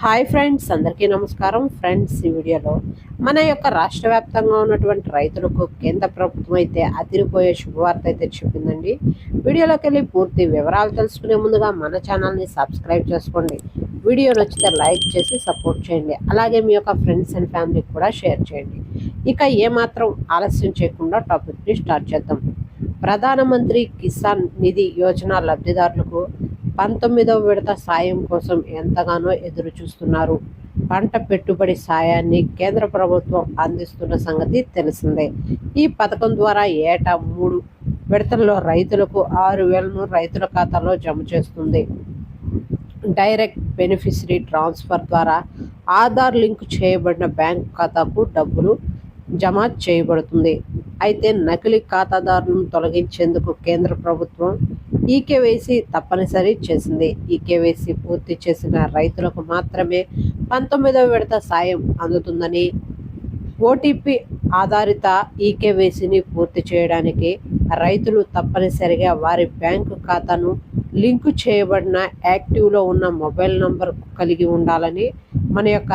Hi friends అందరికీ నమస్కారం. Friends ఈ వీడియోలో మన యొక్క రాష్ట్ర వ్యాప్తంగా ఉన్నటువంటి రైతులకు కేంద్ర ప్రభుత్వం అయితే అదిరిపోయే శుభవార్త అయితే చెప్పిందండి. వీడియోలోకి వెళ్ళి పూర్తి వివరాలు తెలుసుకునే ముందుగా మన ఛానల్ని సబ్స్క్రైబ్ చేసుకోండి. వీడియో నచ్చితే లైక్ చేసి సపోర్ట్ చేయండి. అలాగే మీ యొక్క ఫ్రెండ్స్ అండ్ ఫ్యామిలీకి కూడా షేర్ చేయండి. ఇక ఏమాత్రం ఆలస్యం చేయకుండా టాపిక్ని స్టార్ట్ చేద్దాం. ప్రధానమంత్రి కిసాన్ నిధి యోజన లబ్ధిదారులకు పంతొమ్మిదవ విడత సాయం కోసం ఎంతగానో ఎదురు చూస్తున్నారు. పంట పెట్టుబడి సాయాన్ని కేంద్ర ప్రభుత్వం అందిస్తున్న సంగతి తెలిసిందే. ఈ పథకం ద్వారా ఏటా మూడు విడతల్లో రైతులకు ఆరు వేలను రైతుల ఖాతాలో జమ చేస్తుంది. డైరెక్ట్ బెనిఫిషరీ ట్రాన్స్ఫర్ ద్వారా ఆధార్ లింక్ చేయబడిన బ్యాంక్ ఖాతాకు డబ్బులు జమ చేయబడుతుంది. అయితే నకిలీ ఖాతాదారులను తొలగించేందుకు కేంద్ర ప్రభుత్వం ఈకేవైసీ తప్పనిసరి చేసింది. ఈకేవైసీ పూర్తి చేసిన రైతులకు మాత్రమే పంతొమ్మిదవ విడత సాయం అందుతుందని ఓటీపీ ఆధారిత ఈకేవైసీని పూర్తి చేయడానికి రైతులు తప్పనిసరిగా వారి బ్యాంకు ఖాతాను లింకు చేయబడిన యాక్టివ్లో ఉన్న మొబైల్ నంబర్ కలిగి ఉండాలని మన యొక్క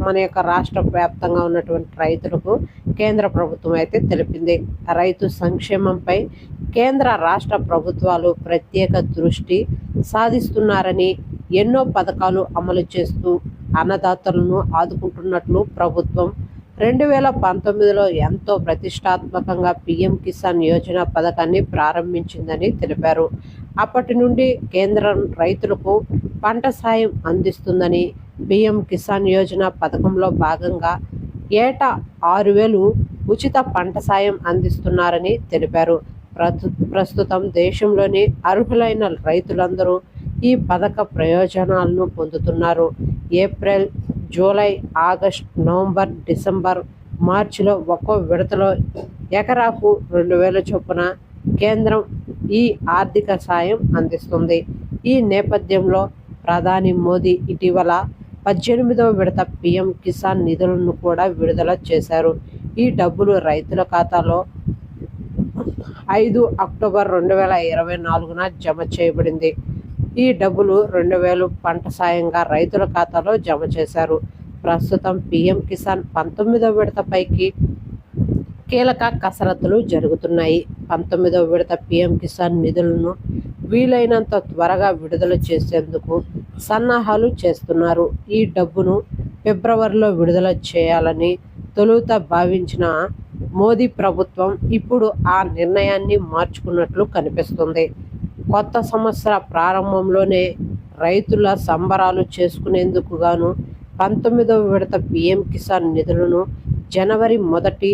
మన యొక్క రాష్ట్ర వ్యాప్తంగా ఉన్నటువంటి రైతులకు కేంద్ర ప్రభుత్వం అయితే తెలిపింది. రైతు సంక్షేమంపై కేంద్ర రాష్ట్ర ప్రభుత్వాలు ప్రత్యేక దృష్టి సాధిస్తున్నారని ఎన్నో పథకాలు అమలు చేస్తూ అన్నదాతలను ఆదుకుంటున్నట్లు ప్రభుత్వం రెండు వేల పంతొమ్మిదిలో ఎంతో ప్రతిష్టాత్మకంగా పిఎం కిసాన్ యోజన పథకాన్ని ప్రారంభించిందని తెలిపారు. అప్పటి నుండి కేంద్రం రైతులకు పంట సాయం అందిస్తుందని బియ్యం కిసాన్ యోజన పథకంలో భాగంగా ఏటా ఆరు వేలు ఉచిత పంట సాయం అందిస్తున్నారని తెలిపారు. ప్రస్తుతం దేశంలోని అర్హులైన రైతులందరూ ఈ పథక ప్రయోజనాలను పొందుతున్నారు. April July August November December మార్చిలో ఒక్కో విడతలో ఎకరాకు రెండు వేల చొప్పున కేంద్రం ఈ ఆర్థిక సాయం అందిస్తుంది. ఈ నేపథ్యంలో ప్రధాని మోదీ ఇటీవల పద్దెనిమిదవ విడత పిఎం కిసాన్ నిధులను కూడా విడుదల చేశారు. ఈ డబ్బులు రైతుల ఖాతాలో ఐదు అక్టోబర్ రెండు వేల ఇరవై నాలుగున జమ చేయబడింది. ఈ డబ్బులు రెండు వేలు పంట సాయంగా రైతుల ఖాతాలో జమ చేశారు. ప్రస్తుతం పిఎం కిసాన్ పంతొమ్మిదవ విడత పైకి కీలక కసరత్తులు జరుగుతున్నాయి. పంతొమ్మిదవ విడత పిఎం కిసాన్ నిధులను వీలైనంత త్వరగా విడుదల చేసేందుకు సన్నాహాలు చేస్తున్నారు. ఈ డబ్బును ఫిబ్రవరిలో విడుదల చేయాలని తొలుత భావించిన మోదీ ప్రభుత్వం ఇప్పుడు ఆ నిర్ణయాన్ని మార్చుకున్నట్లు కనిపిస్తుంది. కొత్త సంవత్సర ప్రారంభంలోనే రైతుల సంబరాలు చేసుకునేందుకు గాను పంతొమ్మిదవ విడత పిఎం కిసాన్ నిధులను జనవరి మొదటి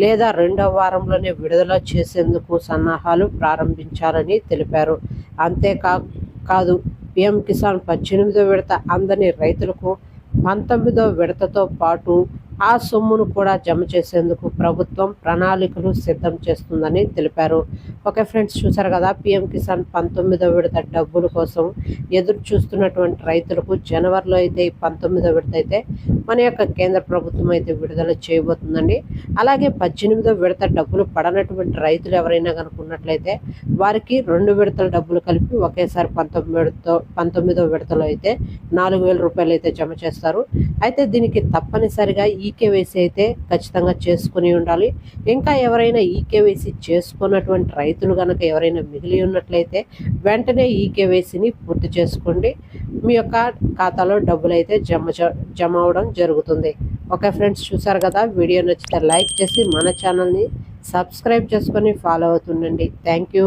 లేదా రెండవ వారంలోనే విడుదల చేసేందుకు సన్నాహాలు ప్రారంభించాలని తెలిపారు. అంతేకా కాదు పిఎం కిసాన్ పద్దెనిమిదో విడత అందని రైతులకు పంతొమ్మిదో విడతతో పాటు ఆ సొమ్మును కూడా జమ చేసేందుకు ప్రభుత్వం ప్రణాళికలు సిద్ధం చేస్తుందని తెలిపారు. ఓకే ఫ్రెండ్స్ చూసారు కదా పిఎం కిసాన్ పంతొమ్మిదో విడత డబ్బుల కోసం ఎదురు చూస్తున్నటువంటి రైతులకు జనవరిలో అయితే పంతొమ్మిదో విడత అయితే మన యొక్క కేంద్ర ప్రభుత్వం అయితే విడుదల చేయబోతుందండి. అలాగే పద్దెనిమిదో విడత డబ్బులు పడనటువంటి రైతులు ఎవరైనా కనుకున్నట్లయితే వారికి రెండు విడతల డబ్బులు కలిపి ఒకేసారి పంతొమ్మిదితో పంతొమ్మిదో విడతలో అయితే నాలుగు వేల రూపాయలు అయితే జమ చేస్తారు. అయితే దీనికి తప్పనిసరిగా ఈ ఈకేవైసీ అయితే ఖచ్చితంగా చేసుకుని ఉండాలి. ఇంకా ఎవరైనా ఈకేవైసీ చేసుకున్నటువంటి రైతులు కనుక ఎవరైనా మిగిలి ఉన్నట్లయితే వెంటనే ఈకేవైసీని పూర్తి చేసుకోండి. మీ యొక్క ఖాతాలో డబ్బులు అయితే జమ జమ అవడం జరుగుతుంది. ఓకే ఫ్రెండ్స్ చూసారు కదా? వీడియో నచ్చితే లైక్ చేసి మన ఛానల్ని సబ్స్క్రైబ్ చేసుకొని ఫాలో అవుతుండండి. Thank you